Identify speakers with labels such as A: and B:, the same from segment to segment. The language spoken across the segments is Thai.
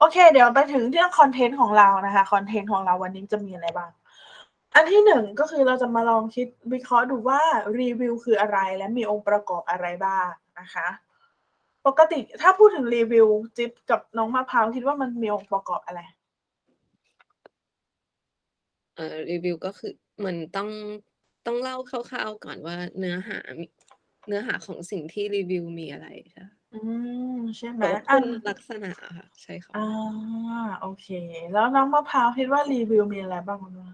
A: โอเค เดี๋ยวไปถึงเรื่องคอนเทนต์ของเรานะคะคอนเทนต์ของเราวันนี้จะมีอะไรบ้าง อันที่หนึ่งก็คือเราจะมาลองคิดวิเคราะห์ดูว่ารีวิวคืออะไร และมีองค์ประกอบอะไรบ้างนะคะ ปกติถ้าพูดถึงรีวิวจิ๊บกับน้องมะพร้าวคิดว่ามันมีองค์ประกอบอะไร
B: เอ่อรีวิวก็คือเหมือนต้องต้องเล่าคร่าวๆก่อนว่าเนื้อหาเนื้อหาของสิ่งที่รีวิวมีอะไรใช่
A: อืม ใช่ไหม
B: แบบว่า
A: อั
B: คุ
A: น
B: ณลักษณะค่ะ ใช่ค่ะ
A: อ่าโอเค แล้วน้องมะพร้าวคิดว่า รีวิวมีอะไรบ้างคุณว่า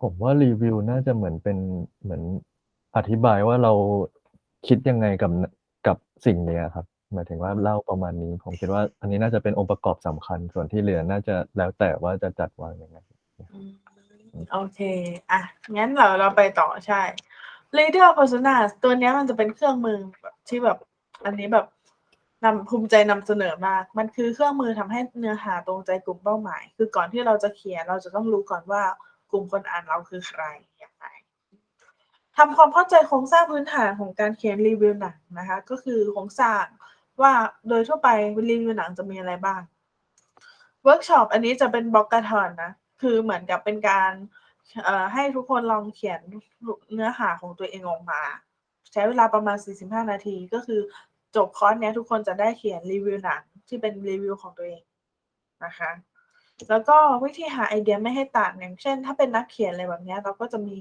C: ผมว่ารีวิวน่าจะเหมือนเป็น เหมือนอธิบายว่า เราคิดยังไงกับกับสิ่งเนี้ยครับ หมายถึงว่า เล่าประมาณนี้ ผมคิดว่า อันนี้น่าจะเป็นองค์ประกอบสำคัญ ส่วนที่เหลือน่าจะแล้วแต่ว่าจะจัดวางยังไง
A: อืมโอเคอะงั้นเรา เราไปต่อ ใช่ leader persona ตัวนี้มันจะเป็นเครื่องมือแบบที่แบบอันนี้แบบนำภูมิใจนำเสนอมาก มันคือเครื่องมือทำให้เนื้อหาตรงใจกลุ่มเป้าหมาย คือก่อนที่เราจะเขียนเราจะต้องรู้ก่อนว่ากลุ่มคนอ่านเราคือใครอย่างไรทำความเข้าใจโครงสร้างพื้นฐานของการเขียนรีวิวหนังนะคะ ก็คือโครงสร้างว่าโดยทั่วไปรีวิวหนังจะมีอะไรบ้างเวิร์กช็อปอันนี้จะเป็นบล็อกกระทอนนะ คือเหมือนกับเป็นการ ให้ทุกคนลองเขียนเนื้อหาของตัวเองออกมา ใช้เวลาประมาณ 45 นาทีก็คือจบคอร์สเนี้ยทุกคนจะได้เขียนรีวิวหนังที่เป็นรีวิวของตัวเองนะคะแล้วก็วิธีหาไอเดียไม่ให้ตันอย่างเช่น ถ้าเป็นนักเขียนอะไรแบบเนี้ยเราก็จะมี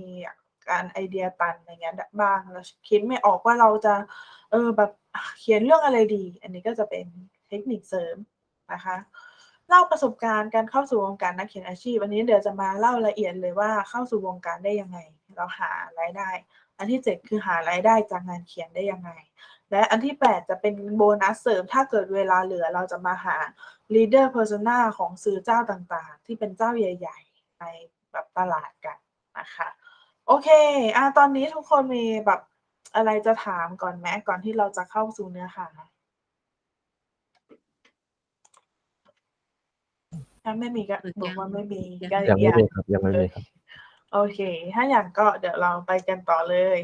A: การไอเดียตันอะไรเงี้ยบ้างเราคิดไม่ออกว่าเราจะเออแบบเขียนเรื่องอะไรดี อันนี้ก็จะเป็นเทคนิคเสริมนะคะ เล่าประสบการณ์การเข้าสู่วงการนักเขียนอาชีพอันนี้เดี๋ยวจะมาเล่าละเอียดเลยว่าเข้าสู่วงการได้ยังไง เราหารายได้ อันที่เจ็ดคือหารายได้จากงานเขียนได้ยังไง และอันที่แปดจะเป็นโบนัสเสริม ถ้าเกิดเวลาเหลือเราจะมาหา leader persona ของซื้อเจ้าต่างๆ ที่เป็นเจ้าใหญ่ ๆ ในแบบตลาดกันนะคะโอเคอะตอนนี้ทุกคนมีแบบอะไรจะถามก่อนไหมก่อนที่เราจะเข้าสู่เนื้อหา ถ้าไม่มีก็
B: ยัง
A: บอกว่าไม่มี
B: ยัง
A: ก็
C: ยังไม่
A: อย่า
C: มีครับยังไม่มีครับ
A: โอเค ถ้าอย่างก็เดี๋ยวเราไปกันต่อเลย